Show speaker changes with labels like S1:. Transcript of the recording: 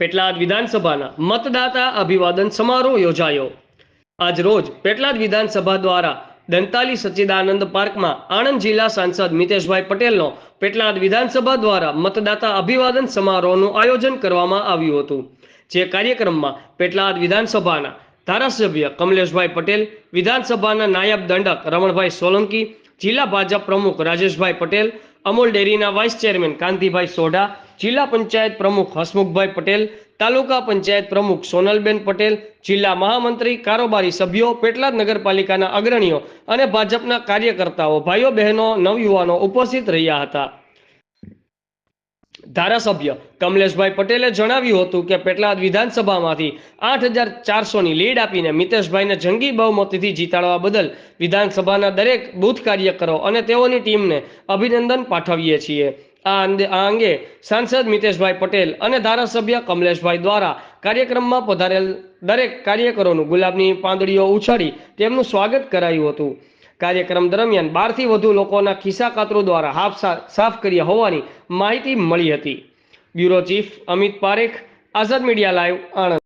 S1: પેટલાદ વિધાનસભાના મતદાતા અભિવાદન સમારોહ યોજાયો. આજ રોજ પેટલાદ વિધાનસભા દ્વારા દંતાલી સચ્ચિદાનંદ પાર્કમાં આણંદ જિલ્લા સાંસદ મિતેશભાઈ પટેલનો પેટલાદ વિધાનસભા દ્વારા મતદાતા અભિવાદન સમારોહનું આયોજન કરવામાં આવ્યું હતું, જે કાર્યક્રમમાં પેટલાદ વિધાનસભાના ધારાસભ્ય કમલેશભાઈ પટેલ, વિધાનસભાના નાયબ દંડક રમણભાઈ સોલંકી, જિલ્લા ભાજપ પ્રમુખ રાજેશભાઈ પટેલ અમૂલ ડેરીના વાઇસ ચેરમેન કાંતિભાઈ સોઢા, જિલ્લા પંચાયત પ્રમુખ હસમુખભાઈ પટેલ, તાલુકા પંચાયત પ્રમુખ સોનલબેન પટેલ, જિલ્લા મહામંત્રી કારોબારી સભ્યો, પેટલાદ નગરપાલિકાના અગ્રણીઓ અને ભાજપના કાર્યકર્તાઓ, ભાઈઓ બહેનો, નવયુવાનો ઉપસ્થિત રહ્યા હતા. ધારાસભ્ય કમલેશભાઈ પટેલે જણાવ્યું હતું કે પેટલાદ વિધાનસભામાંથી આઠ હજાર ચારસોની લીડ આપીને મિતેશભાઈને જંગી બહુમતીથી જીતાડવા બદલ વિધાનસભાના દરેક બૂથ કાર્યકરો અને તેઓની ટીમને અભિનંદન પાઠવીએ છીએ. આ અંગે સાંસદ મિતેશભાઈ પટેલ અને ધારાસભ્ય કમલેશભાઈ દ્વારા કાર્યક્રમમાં પધારેલ દરેક કાર્યકરોનું ગુલાબની પાંદડીઓ ઉછાળી તેમનું સ્વાગત કરાયું હતું. કાર્યક્રમ દરમિયાન બારથી વધુ લોકોના ખિસ્સા કાતરો દ્વારા હાફ સાફ કર્યા હોવાની માહિતી મળી હતી. Bureau chief Amit Parekh, Azad media live, Anand.